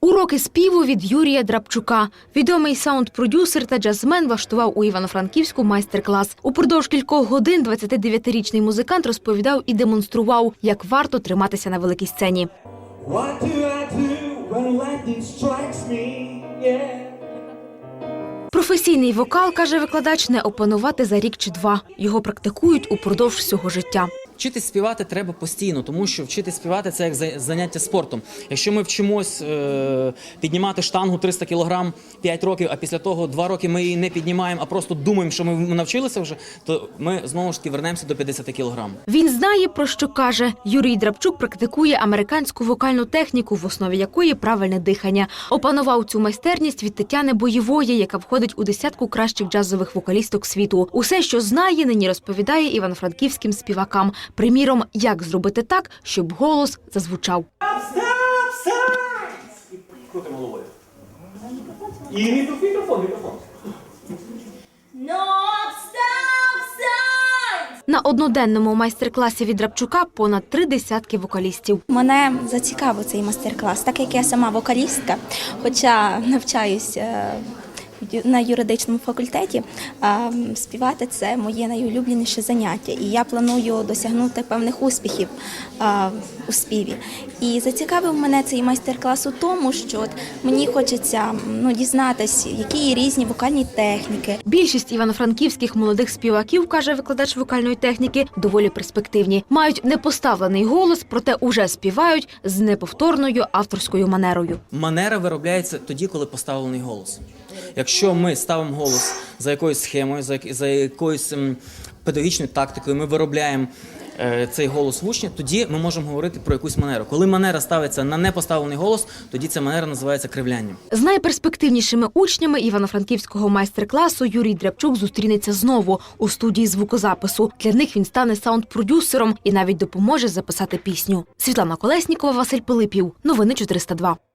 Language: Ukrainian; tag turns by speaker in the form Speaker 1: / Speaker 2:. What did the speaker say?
Speaker 1: Уроки співу від Юрія Драбчука. Відомий саунд-продюсер та джазмен влаштував у Івано-Франківську майстер-клас. Упродовж кількох годин 29-річний музикант розповідав і демонстрував, як варто триматися на великій сцені. Професійний вокал, каже викладач, не опанувати за рік чи два. Його практикують упродовж всього життя.
Speaker 2: Вчитись співати треба постійно, тому що вчити співати це як за- заняття спортом. Якщо ми вчимось е, піднімати штангу 300 кг 5 років, а після того 2 роки ми її не піднімаємо, а просто думаємо, що ми навчилися вже, то ми знову ж таки вернемося до 50 кг.
Speaker 1: Він знає, про що каже. Юрій Драбчук практикує американську вокальну техніку, в основі якої правильне дихання. Опанував цю майстерність від Тетяни Боєвої, яка входить у десятку кращих джазових вокалісток світу. Усе, що знає, нині розповідає івано-франківським співакам. Приміром, як зробити так, щоб голос зазвучав.
Speaker 3: Крутимо головою. І мікрофон, мікрофон!
Speaker 1: На одноденному майстер-класі від Драбчука понад три десятки вокалістів.
Speaker 4: Мене зацікавив цей майстер-клас, так як я сама вокалістка, хоча навчаюсь е, на юридичному факультеті, співати це моє найулюбленіше заняття, і я планую досягнути певних успіхів у співі. І зацікавив мене цей майстер-клас у тому, що от мені хочеться ну, дізнатись, які є різні вокальні техніки,
Speaker 1: Більшість івано-франківських молодих співаків, каже викладач вокальної техніки, доволі перспективні. Мають непоставлений голос, проте уже співають з неповторною авторською манерою.
Speaker 2: Манера виробляється тоді, коли поставлений голос. Якщо ми ставимо голос за якоюсь схемою, за, за якоюсь ем, педагогічною тактикою, ми виробляємо е, цей голос в учня, тоді ми можемо говорити про якусь манеру. Коли манера ставиться на непоставлений голос, тоді ця манера називається кривлянням.
Speaker 1: З найперспективнішими учнями івано-франківського майстер-класу Юрій Дрябчук зустрінеться знову у студії звукозапису. Для них він стане саунд-продюсером і навіть допоможе записати пісню. Світлана Колеснікова, Василь Пилипів. Новини 402.